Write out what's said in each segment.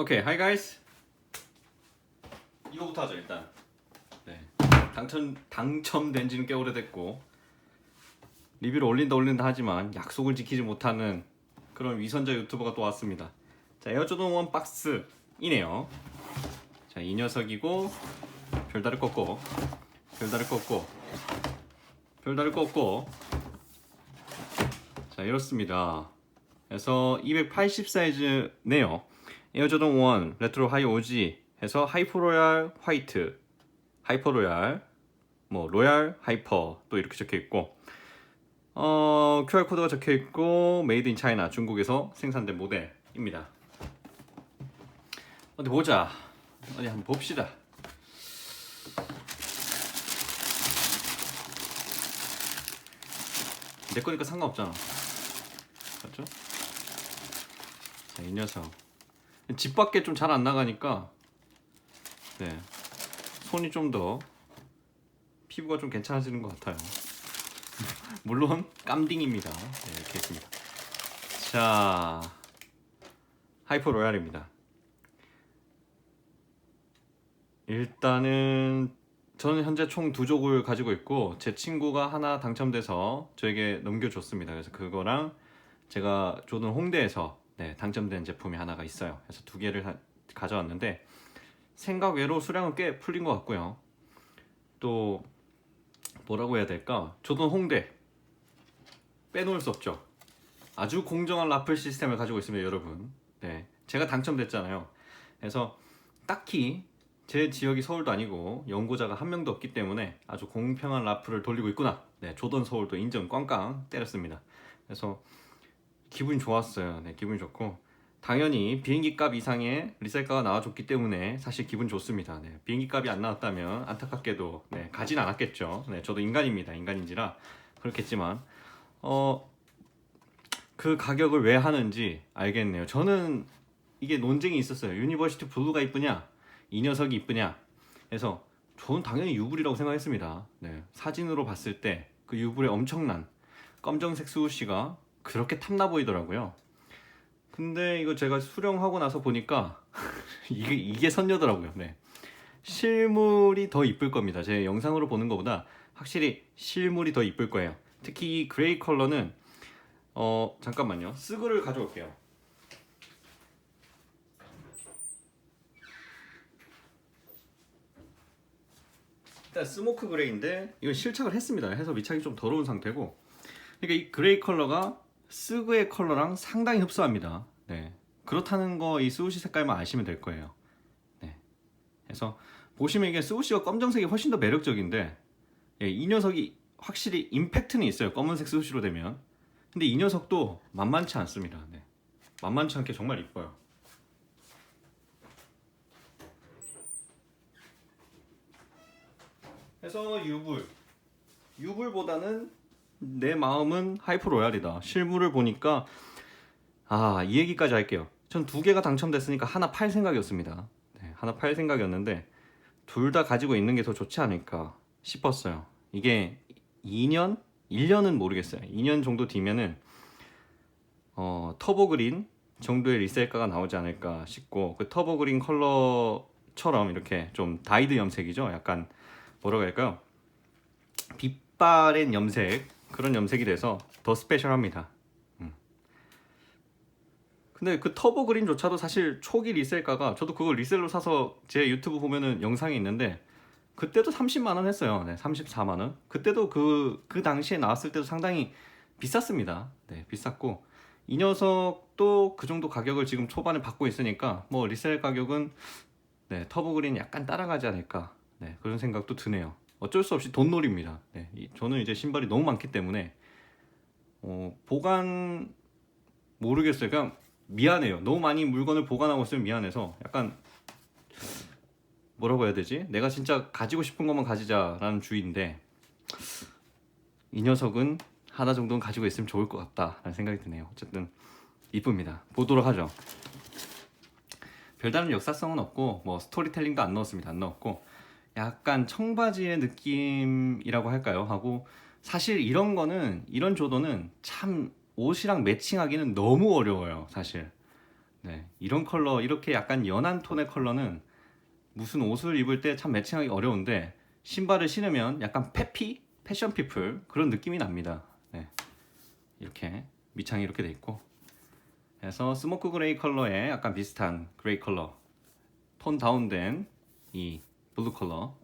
오케이, hi guys. 이거부터 하죠 일단. 네, 당첨 당첨된 지는 꽤 오래됐고 리뷰를 올린다 올린다 하지만 약속을 지키지 못하는 그런 위선자 유튜버가 또 왔습니다. 자, 에어조던 원 박스 이네요. 자, 이 녀석이고 별다를 꺾고 별다를 꺾고 별다를 꺾고 자 이렇습니다. 그래서 280 사이즈네요. 에어조던 1 레트로 하이 오지 해서 하이퍼 로얄 화이트, 하이퍼 로얄, 뭐 로얄 하이퍼 또 이렇게 적혀 있고 어, QR 코드가 적혀 있고 메이드 인 차이나 중국에서 생산된 모델입니다. 어디 보자. 어디 한번 봅시다. 내 거니까 상관없잖아. 맞죠? 자, 이 녀석. 집 밖에 좀 잘 안 나가니까, 네. 손이 좀 더, 피부가 좀 괜찮아지는 것 같아요. 물론, 깜딩입니다. 네, 이렇게 했습니다. 자, 하이퍼 로얄입니다. 일단은 저는 현재 총 두 족을 가지고 있고 제 친구가 하나 당첨돼서 저에게 넘겨줬습니다. 그래서 그거랑 제가 조던 홍대에서 네, 당첨된 제품이 하나가 있어요. 그래서 두 개를 하- 가져왔는데 생각 외로 수량은 꽤 풀린 것 같고요. 또 뭐라고 해야 될까? 조던 홍대 빼놓을 수 없죠. 아주 공정한 라플 시스템을 가지고 있습니다, 여러분. 네, 제가 당첨됐잖아요. 그래서 딱히 제 지역이 서울도 아니고 연구자가 한 명도 없기 때문에 아주 공평한 라프를 돌리고 있구나. 네, 조던 서울도 인정 꽝꽝 때렸습니다. 그래서 기분이 좋았어요. 네, 기분이 좋고 당연히 비행기 값 이상의 리셀가가 나와줬기 때문에 사실 기분 좋습니다. 네, 비행기 값이 안 나왔다면 안타깝게도 네, 가진 않았겠죠. 네, 저도 인간입니다. 인간인지라 그렇겠지만 어. 그 가격을 왜 하는지 알겠네요. 저는 이게 논쟁이 있었어요. 유니버시티 블루가 이쁘냐, 이 녀석이 이쁘냐. 그래서 저는 당연히 유불이라고 생각했습니다. 네, 사진으로 봤을 때 그 유불의 엄청난 검정색 수우씨가 그렇게 탐나 보이더라고요. 근데 이거 제가 수령하고 나서 보니까 이게 이게 선녀더라고요. 네. 실물이 더 이쁠 겁니다. 제 영상으로 보는 것보다 확실히 실물이 더 이쁠 거예요. 특히 이 그레이 컬러는 어 잠깐만요. 쓰그를 가져올게요. 일단 스모크 그레이인데 이건 실착을 했습니다. 해서 미착이 좀 더러운 상태고. 그러니까 이 그레이 컬러가 스그의 컬러랑 상당히 흡사합니다. 네. 그렇다는 거 이 스우시 색깔만 아시면 될 거예요. 네. 그래서 보시면 이게 스우시가 검정색이 훨씬 더 매력적인데 예, 이 녀석이 확실히 임팩트는 있어요. 검은색 스우시로 되면. 근데 이 녀석도 만만치 않습니다. 네. 만만치 않게 정말 이뻐요. 그래서 유불. 유불보다는 내 마음은 하이퍼 로얄이다. 실물을 보니까 아, 이 얘기까지 할게요. 전 두 개가 당첨됐으니까 하나 팔 생각이었습니다. 네, 하나 팔 생각이었는데 둘 다 가지고 있는 게 더 좋지 않을까 싶었어요. 이게 2년, 1년은 모르겠어요. 2년 정도 뒤면은 어, 터보 그린 정도의 리셀가가 나오지 않을까 싶고 그 터보 그린 컬러처럼 이렇게 좀 다이드 염색이죠. 약간 뭐라고 할까요? 빛바랜 염색 그런 염색이 돼서 더 스페셜합니다. 음. 근데 그 터보 그린조차도 사실 초기 리셀가가 저도 그걸 리셀로 사서 제 유튜브 보면은 영상이 있는데 그때도 30만 원 했어요. 네, 34만 원. 그때도 그, 그 당시에 나왔을 때도 상당히 비쌌습니다. 네, 비쌌고 이 녀석도 그 정도 가격을 지금 초반에 받고 있으니까 뭐 리셀 가격은 네, 터보 그린 약간 따라가지 않을까. 네, 그런 생각도 드네요. 어쩔 수 없이 돈놀이입니다. 네, 이- 저는 이제 신발이 너무 많기 때문에 어, 보관 모르겠어요. 그냥 미안해요. 너무 많이 물건을 보관하고 있으면 미안해서 약간 뭐라고 해야 되지? 내가 진짜 가지고 싶은 것만 가지자라는 주의인데 이 녀석은 하나 정도는 가지고 있으면 좋을 것 같다라는 생각이 드네요. 어쨌든 이쁩니다. 보도록 하죠. 별다른 역사성은 없고 뭐 스토리텔링도 안 넣었습니다. 안 넣었고 약간 청바지의 느낌이라고 할까요? 하고 사실 이런 거는 이런 조도는 참 옷이랑 매칭하기는 너무 어려워요. 사실 네, 이런 컬러 이렇게 약간 연한 톤의 컬러는 무슨 옷을 입을 때 참 매칭하기 어려운데 신발을 신으면 약간 페피 패션 피플 그런 느낌이 납니다. 네, 이렇게 밑창이 이렇게 돼 있고 그래서 스모크 그레이 컬러에 약간 비슷한 그레이 컬러 톤 다운된 이 블루 컬러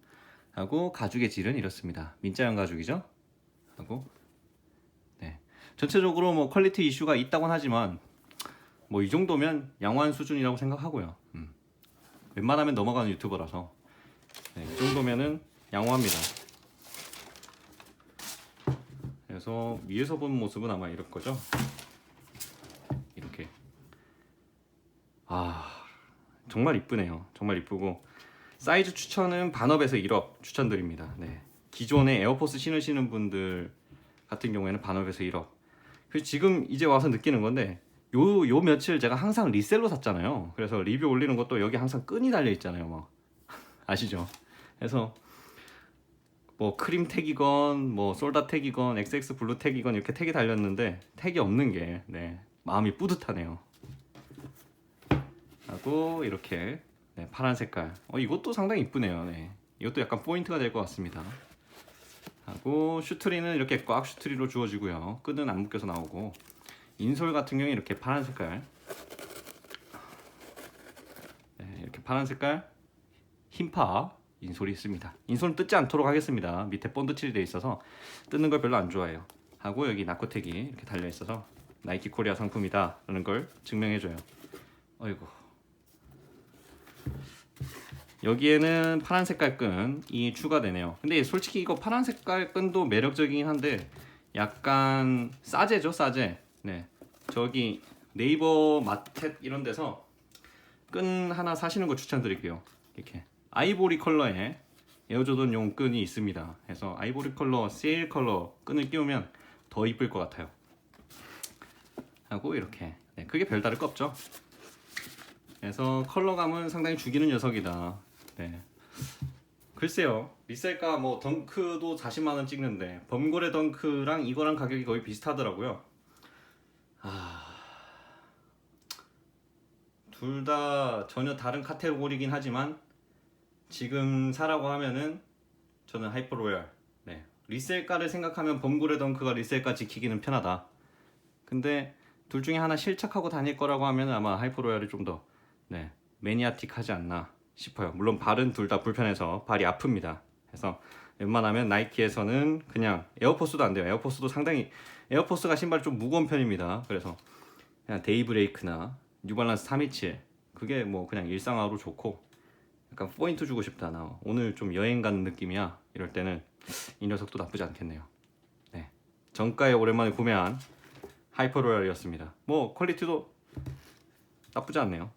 하고 가죽의 질은 이렇습니다. 민자형 가죽이죠. 하고 네 전체적으로 뭐 퀄리티 이슈가 있다곤 하지만 뭐 이 정도면 양호한 수준이라고 생각하고요. 음. 웬만하면 넘어가는 유튜버라서 네, 이 정도면은 양호합니다. 그래서 위에서 본 모습은 아마 이럴 거죠. 이렇게 아 정말 이쁘네요. 정말 이쁘고 사이즈 추천은 반업에서 1업 추천드립니다. 네. 기존에 에어포스 신으시는 분들 같은 경우에는 반업에서 1업. 그 지금 이제 와서 느끼는 건데 요, 요 며칠 제가 항상 리셀로 샀잖아요. 그래서 리뷰 올리는 것도 여기 항상 끈이 달려 있잖아요. 막 아시죠? 그래서 뭐 크림 택이건 뭐 솔다 택이건 XX 블루 택이건 이렇게 택이 달렸는데 택이 없는 게 네, 마음이 뿌듯하네요. 하고 이렇게 네, 파란 색깔. 어, 이것도 상당히 이쁘네요. 네. 이것도 약간 포인트가 될 것 같습니다. 하고 슈트리는 이렇게 꽉 슈트리로 주어지고요. 끈은 안 묶여서 나오고 인솔 같은 경우에 이렇게 파란 색깔. 네, 이렇게 파란 색깔 흰파 인솔이 있습니다. 인솔은 뜯지 않도록 하겠습니다. 밑에 본드 칠이 돼 있어서 뜯는 걸 별로 안 좋아해요. 하고 여기 나코텍이 이렇게 달려 있어서 나이키 코리아 상품이다라는 걸 증명해줘요. 어이구. 여기에는 파란 색깔 끈이 추가되네요. 근데 솔직히 이거 파란 색깔 끈도 매력적이긴 한데 약간 싸제죠, 싸제. 네. 저기 네이버 마켓 이런 데서 끈 하나 사시는 거 추천드릴게요. 이렇게 아이보리 컬러의 에어조던용 끈이 있습니다. 그래서 아이보리 컬러, 세일 컬러 끈을 끼우면 더 이쁠 것 같아요. 하고 이렇게. 네, 크게 별다를 거 없죠. 그래서 컬러감은 상당히 죽이는 녀석이다. 네. 글쎄요. 리셀가 뭐 덩크도 40만 원 찍는데 범고래 덩크랑 이거랑 가격이 거의 비슷하더라고요. 아. 둘 다 전혀 다른 카테고리긴 하지만 지금 사라고 하면은 저는 하이퍼 로얄. 네. 리셀가를 생각하면 범고래 덩크가 리셀가 지키기는 편하다. 근데 둘 중에 하나 실착하고 다닐 거라고 하면 아마 하이퍼 로얄이 좀더 네, 매니아틱하지 않나 싶어요. 물론 발은 둘 다 불편해서 발이 아픕니다. 그래서 웬만하면 나이키에서는 그냥 에어포스도 안 돼요. 에어포스도 상당히 에어포스가 신발이 좀 무거운 편입니다. 그래서 그냥 데이브레이크나 뉴발란스 327 그게 뭐 그냥 일상화로 좋고 약간 포인트 주고 싶다 나 오늘 좀 여행 가는 느낌이야 이럴 때는 이 녀석도 나쁘지 않겠네요. 네 정가에 오랜만에 구매한 하이퍼로얄이었습니다. 뭐 퀄리티도 나쁘지 않네요.